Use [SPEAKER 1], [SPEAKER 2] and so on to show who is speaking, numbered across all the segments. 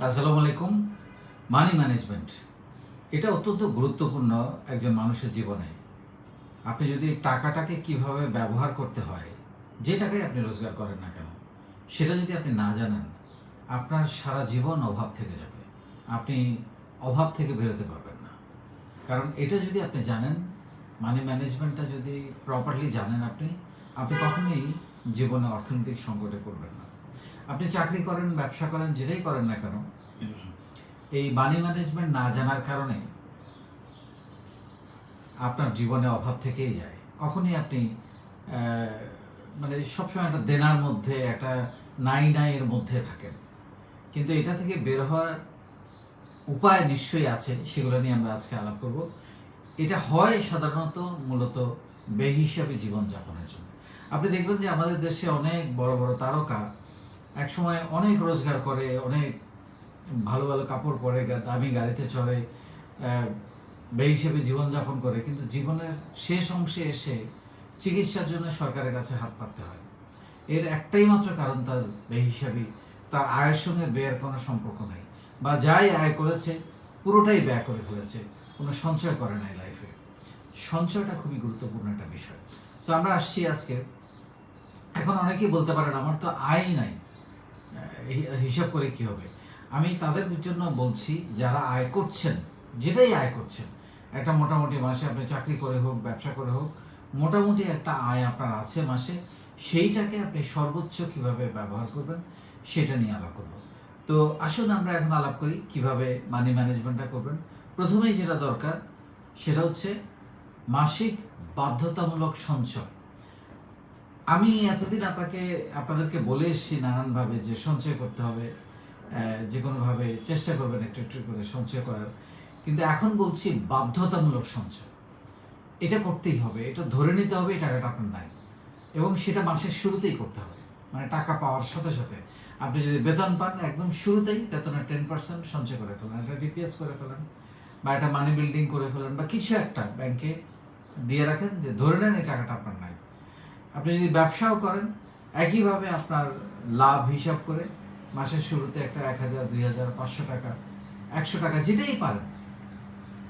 [SPEAKER 1] আসসালামু আলাইকুম। Money management. এটা অত্যন্ত গুরুত্বপূর্ণ একজন মানুষের জীবনে। আপনি যদি টাকাটাকে কীভাবে ব্যবহার করতে হয়, যে টাকায় আপনি রোজগার করেন না কেন, সেটা যদি আপনি না জানেন, আপনার সারা জীবন অভাব থেকে যাবে। আপনি অভাব থেকে বেরোতে পারবেন না। কারণ এটা যদি আপনি জানেন, মানি ম্যানেজমেন্টটা যদি প্রপারলি জানেন আপনি আপনি কখনোই জীবনে অর্থনৈতিক সংকটে পড়বেন না। আপনি চাকরি করেন ব্যবসা করেন যেটাই করেন না কেন এই মানি ম্যানেজমেন্ট না জানার কারণে আপনার জীবনে অভাব থেকেই যায়। কখনই আপনি মানে সবসময় একটা দেনার মধ্যে একটা নাই নাই এর মধ্যে থাকেন। কিন্তু এটা থেকে বের হওয়ার উপায় নিশ্চয়ই আছে সেগুলো নিয়ে আমরা আজকে আলাপ করব। এটা হয় সাধারণত মূলত বেহিসাবি জীবনযাপনের জন্য। আপনি দেখবেন যে আমাদের দেশে অনেক বড় বড় তারকা একসময় অনেক রোজগার করে, অনেক ভালো ভালো কাপড় পরে দামি গাড়িতে চড়ে বেহিসেবে জীবনযাপন করে, কিন্তু জীবনের শেষ অংশে এসে চিকিৎসার জন্য সরকারের কাছে হাত পাততে হয়। এর একটাই মাত্র কারণ তার বেহিসাবি তার আয়ের সঙ্গে ব্যয়ের কোনো সম্পর্ক নাই। বা যাই আয় করেছে, পুরোটাই ব্যয় করে ফেলেছে, কোনো সঞ্চয় করে নাই লাইফে সঞ্চয়টা খুবই গুরুত্বপূর্ণ একটা বিষয়। তো আমরা আসছি আজকে। এখন অনেকেই বলতে পারেন, আমার তো আয় নাই। হিসাব করে কি হবে? আমি তাদের জন্য বলছি, যারা আয় করছেন, যেটাই আয় করছেন, একটা মোটামুটি মাসে আপনি চাকরি করে হোক, ব্যবসা করে হোক, মোটামুটি একটা আয় আপনার আছে মাসে, সেইটাকে আপনি সর্বোচ্চ কীভাবে ব্যবহার করবেন, সেটা নিয়ে আলাপ করব। তো আসুন আমরা এখন আলাপ করি, কীভাবে মানি ম্যানেজমেন্টটা করবেন। প্রথমেই যেটা দরকার, সেটা হচ্ছে মাসিক বাধ্যতামূলক সঞ্চয়। আমি এতদিন আপনাকে, আপনাদেরকে বলে এসেছি নানানভাবে যে সঞ্চয় করতে হবে যে কোনোভাবে চেষ্টা করবেন একটু একটু করে সঞ্চয় করার। কিন্তু এখন বলছি বাধ্যতামূলক সঞ্চয়। এটা করতেই হবে, এটা ধরে নিতে হবে, এই টাকাটা আপনার নাই। এবং সেটা মাসের শুরুতেই করতে হবে। মানে টাকা পাওয়ার সাথে সাথে। আপনি যদি বেতন পান, একদম শুরুতেই বেতনের টেন পার্সেন্ট সঞ্চয় করে ফেলেন। একটা ডিপিএস করে ফেলেন, বা একটা মানি বিল্ডিং করে ফেলেন, বা কিছু একটা ব্যাংকে দিয়ে রাখেন, যে ধরে নেন এই টাকাটা আপনার নাই। আপনি যদি ব্যবসাও করেন, একইভাবে আপনার লাভ হিসাব করে মাসের শুরুতে একটা এক হাজার, দুই হাজার, পাঁচশো টাকা, একশো টাকা যেটাই পারেন,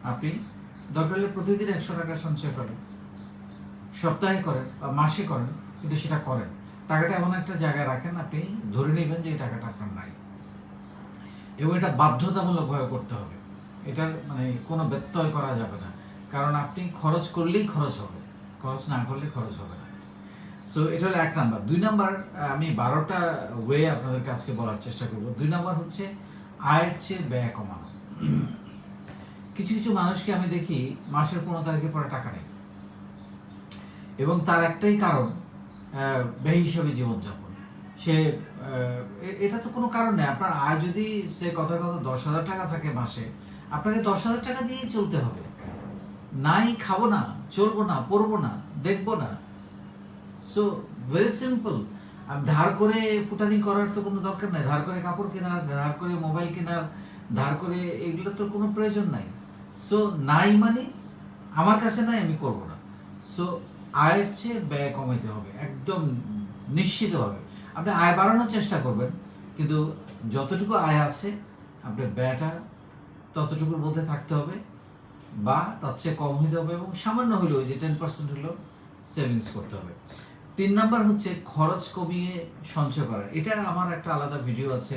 [SPEAKER 1] আপনি দরকার হলে প্রতিদিন একশো টাকা সঞ্চয় করেন। সপ্তাহে করেন বা মাসে করেন, কিন্তু সেটা করেন। টাকাটা এমন একটা জায়গায় রাখেন, আপনি ধরে নেবেন যে এই টাকাটা আপনার নাই। এবং এটা বাধ্যতামূলকভাবে করতে হবে। এটার মানে কোনো ব্যত্যয় করা যাবে না। কারণ আপনি খরচ করলেই খরচ হবে। খরচ না করলে খরচ হবে সো এটা হলো এক নাম্বার। দুই নাম্বার আমি বারোটা ওয়ে আপনাদের কাছে বলার চেষ্টা করব। দুই নাম্বার হচ্ছে আয়ের চেয়ে ব্যয় কমানো। কিছু কিছু মানুষকে আমি দেখি মাসের পনেরো তারিখের পরে টাকা নেই। এবং তার একটাই কারণ ব্যয় হিসাবে জীবনযাপন। সে এটা তো কোনো কারণ নেই। আপনার আয় যদি সে কথার কথা দশ হাজার টাকা থাকে মাসে, আপনাকে দশ হাজার টাকা দিয়েই চলতে হবে। নাই খাব না, চলবো না পরবো না, দেখব না। সো ভেরি সিম্পল আর ধার করে ফুটানি করার তো কোনো দরকার নাই। ধার করে কাপড় কেনার, ধার করে মোবাইল কেনার, ধার করে এগুলো তো কোনো প্রয়োজন নাই। সো নাই মানে আমার কাছে নাই, আমি করব না। সো আয়ের চেয়ে ব্যয় কমাইতে হবে, একদম নিশ্চিতভাবে। আপনি আয় বাড়ানোর চেষ্টা করবেন, কিন্তু যতটুকু আয় আছে, আপনার ব্যয়টা ততটুকুর মধ্যে থাকতে হবে, বা তার চেয়ে কম হইতে হবে এবং সামান্য হলেও যে টেন পার্সেন্ট হলেও সেভিংস করতে হবে। তিন নাম্বার হচ্ছে খরচ কমিয়ে সঞ্চয় করা। এটা আমার একটা আলাদা ভিডিও আছে।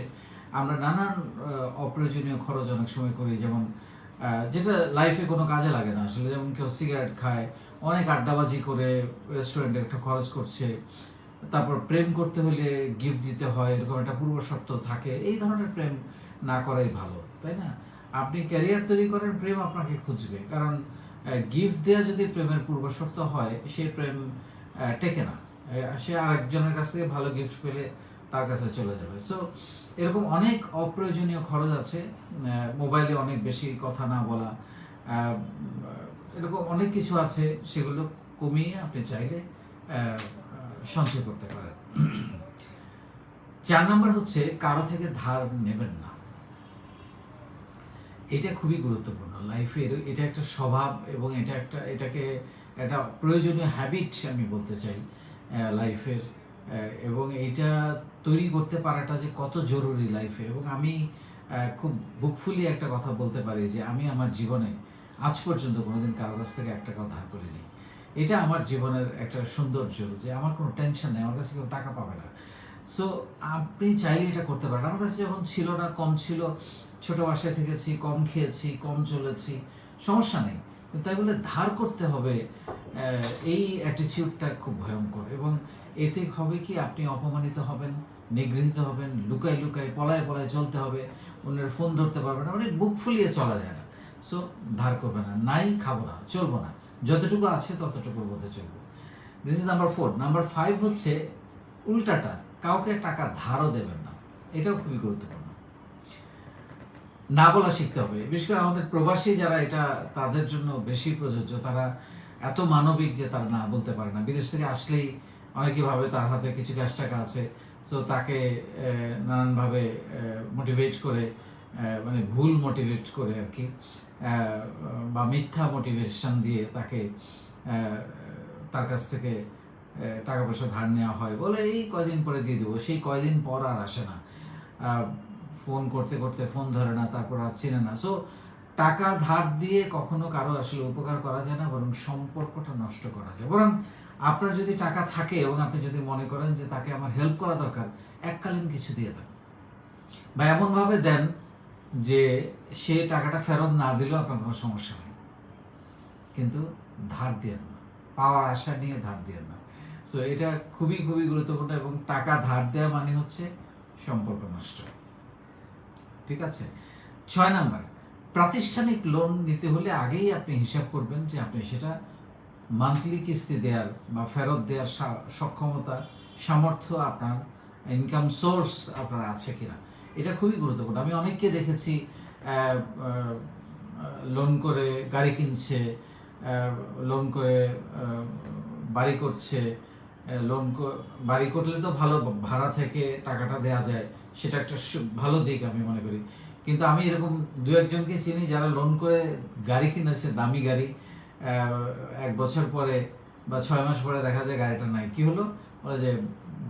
[SPEAKER 1] আমরা নানান অপ্রয়োজনীয় খরচ অনেক সময় করি, যেমন যেটা লাইফে কোনো কাজে লাগে না। আসলে যেমন কেউ সিগারেট খায়, অনেক আড্ডাবাজি করে রেস্টুরেন্টে একটা খরচ করছে, তারপর প্রেম করতে হলে গিফট দিতে হয়, এরকম একটা পূর্ব শর্ত থাকে। এই ধরনের প্রেম না করাই ভালো, তাই না? আপনি ক্যারিয়ার তৈরি করেন, প্রেম আপনাকে খুঁজবে। কারণ গিফট দেওয়া যদি প্রেমের পূর্ব শর্ত হয় সেই প্রেম টেকে না। সে আরেকজনের কাছ থেকে ভালো গিফট পেলে তার কাছে চলে যাবে। সো এরকম অনেক অপ্রয়োজনীয় খরচ আছে মোবাইলে অনেক বেশি কথা না বলা এরকম অনেক কিছু আছে, সেগুলো কমিয়ে আপনি চাইলে সঞ্চয় করতে পারেন। চার নম্বর হচ্ছে, কারও থেকে ধার নেবেন না। এটা খুবই গুরুত্বপূর্ণ। লাইফের এটা একটা স্বভাব এবং এটা একটা, এটাকে একটা প্রয়োজনীয় হ্যাবিট আমি বলতে চাই। লাইফের এবং এইটা তৈরি করতে পারাটা যে কত জরুরি লাইফে এবং আমি খুব বুকফুলি একটা কথা বলতে পারি যে আমি আমার জীবনে আজ পর্যন্ত কোনোদিন কারও কাছ থেকে একটা কথা ধার করিনি। এটা আমার জীবনের একটা সৌন্দর্য যে আমার কোনো টেনশন নেই, আমার কাছে কেউ টাকা পাবে না। সো আপনি চাইলে এটা করতে পারেন। আমার কাছে যখন ছিল না, কম ছিল, ছোটো বাসায় থেকেছি, কম খেয়েছি, কম চলেছি, সমস্যা নেই। তাই বলে ধার করতে হবে এই অ্যাটিচিউডটা খুব ভয়ঙ্কর। এবং এতে হবে কি, আপনি অপমানিত হবেন, নিগৃহীত হবেন, লুকায় লুকায়, পলায় পলায় চলতে হবে, অন্যের ফোন ধরতে পারবে না মানে বুক ফুলিয়ে চলা যায় না। সো ধার করবে না, নাই খাব না, চলবো না। যতটুকু আছে ততটুকুর মধ্যে চলবো। This is number four number five হচ্ছে উল্টাটা, কাউকে টাকা ধারও দেবেন না। এটাও খুবই গুরুত্বপূর্ণ। না বলা শিখতে হবে। বিশেষ করে আমাদের প্রবাসী যারা এটা তাদের জন্য বেশি প্রযোজ্য। তারা এত মানবিক যে তারা না বলতে পারে না। বিদেশ থেকে আসলেই অনেকে ভাবে তার হাতে কিছু ক্যাশ টাকা আছে সো তাকে নানানভাবে মোটিভেট করে মানে ভুল মোটিভেট করে আর কি বা মিথ্যা মোটিভেশন দিয়ে তাকে তার কাছ থেকে টাকা পয়সা ধার নেওয়া হয় বলে এই কয়দিন পরে দিয়ে দেবো। সেই কয়দিন পর আর আসে না। ফোন করতে করতে ফোন ধরে না, তারপর আর চিনে না। সো টাকা ধার দিয়ে কখনো কারও আসলে উপকার করা যায় না, বরং সম্পর্কটা নষ্ট করা যায়। বরং আপনার যদি টাকা থাকে এবং আপনি যদি মনে করেন যে তাকে আমার হেল্প করা দরকার, এককালীন কিছু দিয়ে দেন। বা এমনভাবে দেন যে সে টাকাটা ফেরত না দিলেও আপনার কোনো সমস্যা নেই। কিন্তু ধার দিয়ে না। পাওয়ার আশা নিয়ে ধার দিয়ে না। সো এটা খুবই খুবই গুরুত্বপূর্ণ এবং টাকা ধার দেওয়া মানে হচ্ছে সম্পর্ক নষ্ট। ঠিক আছে? ছয় নাম্বার, প্রাতিষ্ঠানিক লোন নিতে হলে আগেই আপনি হিসাব করবেন যে আপনি সেটা মান্থলি কিস্তি দেওয়ার বা ফেরত দেওয়ার সক্ষমতা, সামর্থ্য আপনার ইনকাম সোর্স আপনার আছে কিনা। এটা খুবই গুরুত্বপূর্ণ। আমি অনেককে দেখেছি লোন করে গাড়ি কিনছে লোন করে বাড়ি করছে লোন বাড়ি করলে তো ভালো, ভাড়া থেকে টাকাটা দেওয়া যায়। সেটা একটা ভালো দিক আমি মনে করি। কিন্তু আমি এরকম দু একজনকে চিনি যারা লোন করে গাড়ি কিনেছে, দামি গাড়ি এক বছর পরে বা ছয় মাস পরে দেখা যায় গাড়িটা নাই। কি হলো? ওরা যে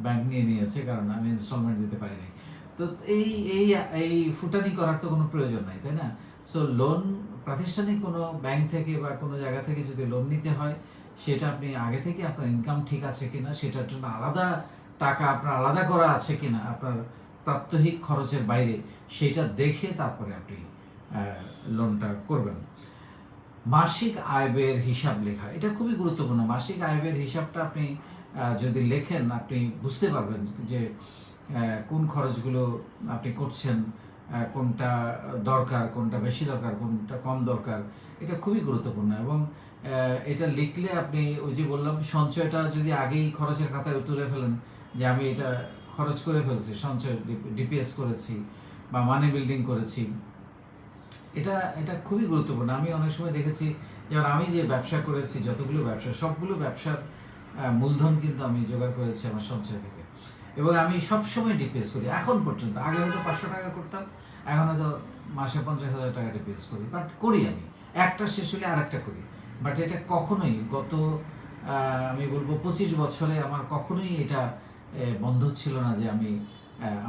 [SPEAKER 1] ব্যাংক নিয়ে নিয়েছে কারণ আমি ইনস্টলমেন্ট দিতে পারিনি তো এই এই এই ফুটানি করার তো কোনো প্রয়োজন নাই, তাই না? সো লোন প্রাতিষ্ঠানিক কোনো ব্যাংক থেকে বা কোনো জায়গা থেকে যদি লোন নিতে হয়, সেটা আপনি আগে থেকে আপনার ইনকাম ঠিক আছে কিনা, সেটার জন্য আলাদা টাকা আপনার আলাদা করা আছে কিনা, আপনার প্রাত্যহিক খরচের বাইরে সেটা দেখে তারপরে আপনি লোনটা করবেন। মাসিক আয় ব্যয়ের হিসাব লেখা, এটা খুবই গুরুত্বপূর্ণ। মাসিক আয় ব্যয়ের হিসাবটা আপনি যদি লেখেন, আপনি বুঝতে পারবেন যে কোন খরচগুলো আপনি করছেন কোনটা দরকার, কোনটা বেশি দরকার, কোনটা কম দরকার, এটা খুবই গুরুত্বপূর্ণ। এবং এটা লিখলে আপনি ওই যে বললাম, সঞ্চয়টা যদি আগেই খরচের খাতায় তুলে ফেলেন, যে আমি এটা খরচ করে ফেলছি, সঞ্চয় ডিপিএস করেছি বা মানি বিল্ডিং করেছি। এটা এটা খুবই গুরুত্বপূর্ণ। আমি অনেক সময় দেখেছি, যেমন আমি যে ব্যবসা করেছি, যতগুলো ব্যবসা, সবগুলো ব্যবসার মূলধন কিন্তু আমি জোগাড় করেছি আমার সঞ্চয় থেকে। এবং আমি সব সময় ডিপিএস করি, এখন পর্যন্ত। আগে হয়তো পাঁচশো টাকা করতাম, এখন হয়তো মাসে পঞ্চাশ হাজার টাকা ডিপিএস করি। বাট করি আমি। একটা শেষ হলে আরেকটা করি। বাট এটা কখনোই গত আমি বলব পঁচিশ বছরে আমার কখনোই এটা বন্ধ ছিল না যে আমি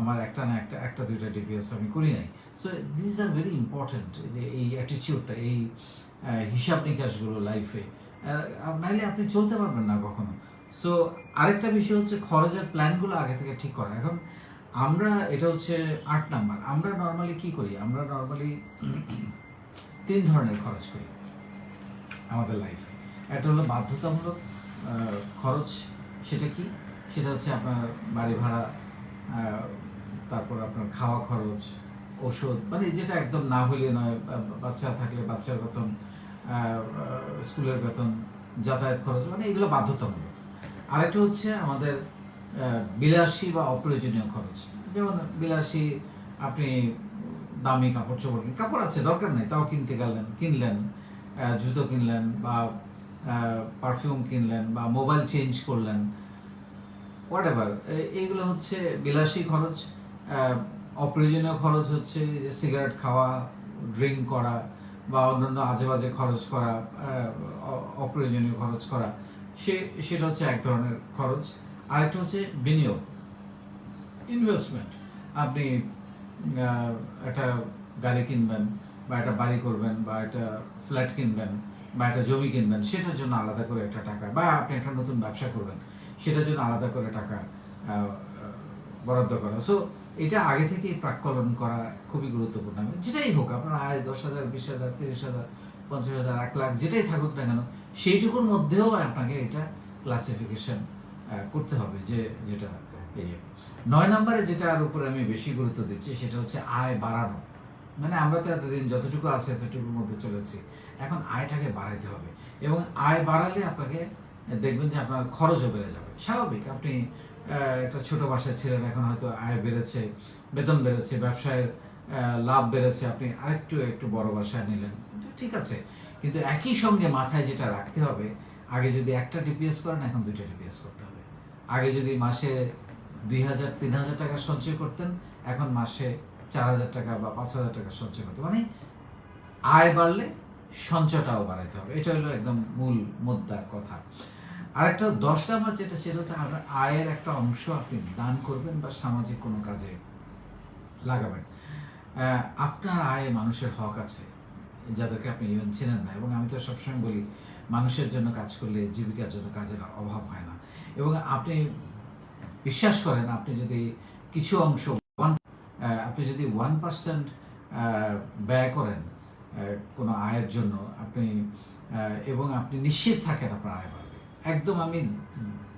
[SPEAKER 1] আমার একটা না একটা একটা, দুইটা ডিপিএস আমি করি নাই। So this are very important যে এই অ্যাটিচিউডটা এই হিসাব নিকাশগুলো লাইফে নাইলে আপনি চলতে পারবেন না কখনো। সো আরেকটা বিষয় হচ্ছে খরচের প্ল্যানগুলো আগে থেকে ঠিক করা। এখন আমরা, এটা হচ্ছে আট নাম্বার, আমরা নর্মালি কি করি? আমরা নর্মালি তিন ধরনের খরচ করি আমাদের লাইফে একটা হলো বাধ্যতামূলক খরচ, সেটা কি? সেটা হচ্ছে আপনার বাড়ি ভাড়া তারপর আপনার খাওয়া খরচ ওষুধ মানে যেটা একদম না হলে নয় বাচ্চা থাকলে বাচ্চার বেতন স্কুলের বেতন, যাতায়াত খরচ মানে এগুলো বাধ্যতামূলক। আরেকটা হচ্ছে আমাদের বিলাসী বা অপ্রয়োজনীয় খরচ। যেমন বিলাসী, আপনি দামি কাপড় চোপড় কাপড় আছে, দরকার নেই, তাও কিনতে গেলেন, কিনলেন জুতো কিনলেন বা পারফিউম কিনলেন বা মোবাইল চেঞ্জ করলেন হোয়াট এভার এইগুলো হচ্ছে বিলাসী খরচ অপ্রয়োজনীয় খরচ হচ্ছে যে সিগারেট খাওয়া ড্রিঙ্ক করা, বা অন্যান্য আজে বাজে খরচ করা অপ্রয়োজনীয় খরচ করা, সে, সেটা হচ্ছে এক ধরনের খরচ। আরেকটা হচ্ছে বিনিয়োগ ইনভেস্টমেন্ট আপনি একটা গাড়ি কিনবেন, বা একটা বাড়ি করবেন, বা একটা ফ্ল্যাট কিনবেন, বা একটা জমি কিনবেন, সেটার জন্য আলাদা করে একটা টাকা, বা আপনি একটা নতুন ব্যবসা করবেন। সেটার জন্য আলাদা করে টাকা বরাদ্দ করা। সো এটা আগে থেকেই প্রাক্কলন করা খুবই গুরুত্বপূর্ণ। আমি যেটাই হোক, আপনার আয় দশ হাজার, বিশ হাজার, তিরিশ হাজার, পঞ্চাশ হাজার, এক লাখ, যেটাই থাকুক না কেন, সেইটুকুর মধ্যেও আপনাকে এটা ক্লাসিফিকেশন করতে হবে যে যেটা নয় নম্বরে যেটার উপরে আমি বেশি গুরুত্ব দিচ্ছি, সেটা হচ্ছে আয় বাড়ানো। মানে আমরা তো এতদিন যতটুকু আছে, এতটুকুর মধ্যে চলেছি। এখন আয়টাকে বাড়াইতে হবে। এবং আয় বাড়ালে আপনাকে দেখবেন যে আপনার খরচও বেড়ে যাবে। স্বাভাবিক, আপনি একটা ছোট বাসায় ছিলেন, এখন হয়তো আয় বেড়েছে, বেতন বেড়েছে, ব্যবসায়ের লাভ বেড়েছে, আপনি আরেকটু, একটু বড় বাসায় নিলেন। ঠিক আছে, কিন্তু একই সঙ্গে মাথায় যেটা রাখতে হবে, আগে যদি একটা ডিপিএস করেন, এখন দুইটা ডিপিএস করতে হবে। আগে যদি মাসে দুই হাজার, তিন হাজার টাকা সঞ্চয় করতেন, এখন মাসে চার হাজার টাকা বা পাঁচ হাজার টাকা সঞ্চয় করতে মানে আয় বাড়লে সঞ্চয়টাও বাড়াইতে হবে। এটা হলো একদম মূল মুদ্রা কথা। আরেকটা দশ নাম্বার যেটা, সেটা হচ্ছে আপনার আয়ের একটা অংশ আপনি দান করবেন বা সামাজিক কোনো কাজে লাগাবেন। আপনার আয়ে মানুষের হক আছে, যাদেরকে আপনি ইভেন চেনেন না। এবং আমি তো সবসময় বলি, মানুষের জন্য কাজ করলে জীবিকার জন্য কাজের অভাব হয় না। এবং আপনি বিশ্বাস করেন, আপনি যদি কিছু অংশ আপনি যদি ওয়ান পার্সেন্ট ব্যয় করেন কোনো আয়ের জন্য আপনি এবং আপনি নিশ্চিত থাকেন আপনার আয় বাড়বে। একদম আমি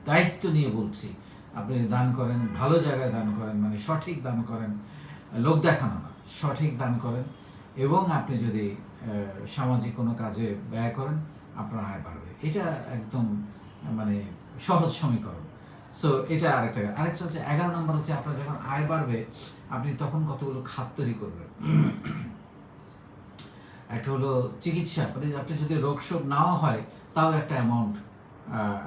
[SPEAKER 1] দায়িত্ব নিয়ে বলছি, আপনি দান করেন, ভালো জায়গায় দান করেন মানে সঠিক দান করেন, লোক দেখানো না, সঠিক দান করেন, এবং আপনি যদি সামাজিক কোনো কাজে ব্যয় করেন, আপনার আয় বাড়বে। এটা একদম মানে সহজ সমীকরণ। সো এটা আরেকটা আরেকটা হচ্ছে এগারো নম্বর হচ্ছে আপনার যখন আয় বাড়বে, আপনি তখন কতগুলো খাত তৈরি করবেন। একটা হলো চিকিৎসা মানে আপনি যদি রোগ শোক নাও হয়, তাও একটা অ্যামাউন্ট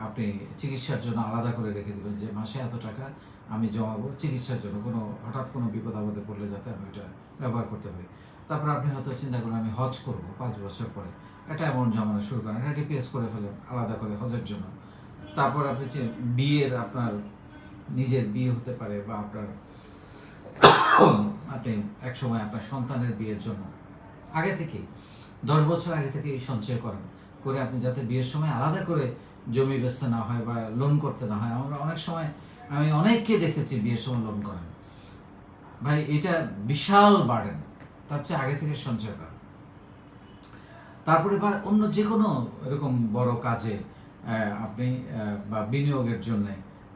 [SPEAKER 1] আপনি চিকিৎসার জন্য আলাদা করে রেখে দেবেন যে মাসে এত টাকা আমি জমাবো চিকিৎসার জন্য। কোনো, হঠাৎ কোনো বিপদ আপদে পড়লে যাতে আমি ওইটা ব্যবহার করতে পারি। তারপর আপনি হয়তো চিন্তা করেন আমি হজ করব পাঁচ বছর পরে। একটা অ্যামাউন্ট জমানো শুরু করেন এটা ডিপিএস করে ফেলেন আলাদা করে হজের জন্য। তারপর আপনি যে বিয়ের আপনার নিজের বিয়ে হতে পারে বা আপনার, আপনি এক সময় আপনার সন্তানের বিয়ের জন্য আগে থেকে, দশ বছর আগে থেকে এই সঞ্চয় করেন। করে আপনি যাতে বিয়ের সময় আলাদা করে জমি বেচতে না হয় বা লোন করতে না হয়। আমরা অনেক সময়, আমি অনেককে দেখেছি বিয়ের সময় লোন করেন। ভাই, এটা বিশাল বাড়েন। তার চেয়ে আগে থেকে সঞ্চয় করেন। তারপরে বা অন্য যে কোনো এরকম বড় কাজে আপনি বা বিনিয়োগের জন্যে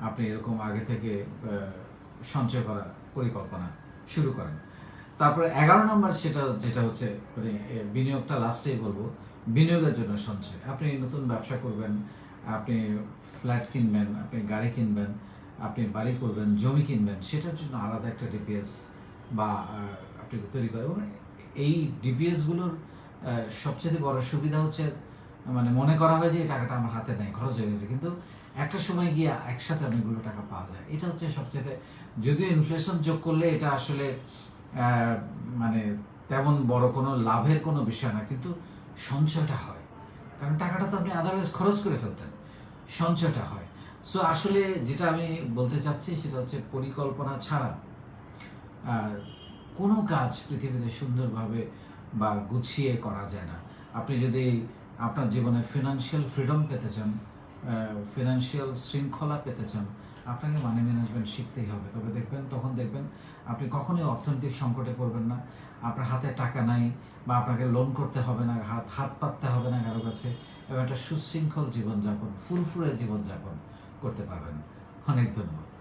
[SPEAKER 1] আপনি এরকম আগে থেকে সঞ্চয় করা পরিকল্পনা শুরু করেন। তারপরে এগারো নম্বর সেটা, যেটা হচ্ছে মানে বিনিয়োগটা লাস্টেই বলব, বিনিয়োগের জন্য সঞ্চয়। আপনি নতুন ব্যবসা করবেন, আপনি ফ্ল্যাট কিনবেন, আপনি গাড়ি কিনবেন, আপনি বাড়ি করবেন, জমি কিনবেন, সেটার জন্য আলাদা একটা ডিপিএস বা আপনি তৈরি করেন এবং এই ডিপিএসগুলোর সবচেয়ে বড় সুবিধা হচ্ছে মানে মনে করা হয় যে এই টাকাটা আমার হাতে নেই, খরচ হয়ে গেছে। কিন্তু একটা সময় গিয়ে একসাথে অনেকগুলো টাকা পাওয়া যায়। এটা হচ্ছে সবচেয়ে, যদিও ইনফ্লেশন যোগ করলে এটা আসলে মানে তেমন বড় কোনো লাভের কোনো বিষয় না, কিন্তু সঞ্চয়টা হয়। কারণ টাকাটা তো আপনি আদারওয়াইজ খরচ করে ফেলতেন। সঞ্চয়টা হয়। সো আসলে যেটা আমি বলতে চাচ্ছি সেটা হচ্ছে পরিকল্পনা ছাড়া কোনো কাজ পৃথিবীতে সুন্দরভাবে বা গুছিয়ে করা যায় না। আপনি যদি আপনার জীবনে ফিনান্সিয়াল ফ্রিডম পেতে চান ফিনান্সিয়াল শৃঙ্খলা পেতে চান আপনাকে মানি ম্যানেজমেন্ট শিখতেই হবে। তবে দেখবেন, তখন দেখবেন আপনি কখনোই অর্থনৈতিক সংকটে পড়বেন না। আপনার হাতে টাকা নাই বা আপনাকে লোন করতে হবে না, হাত হাত পাততে হবে না কারও কাছে। এবং একটা সুশৃঙ্খল জীবনযাপন, ফুরফুরে জীবনযাপন করতে পারবেন। অনেক ধন্যবাদ।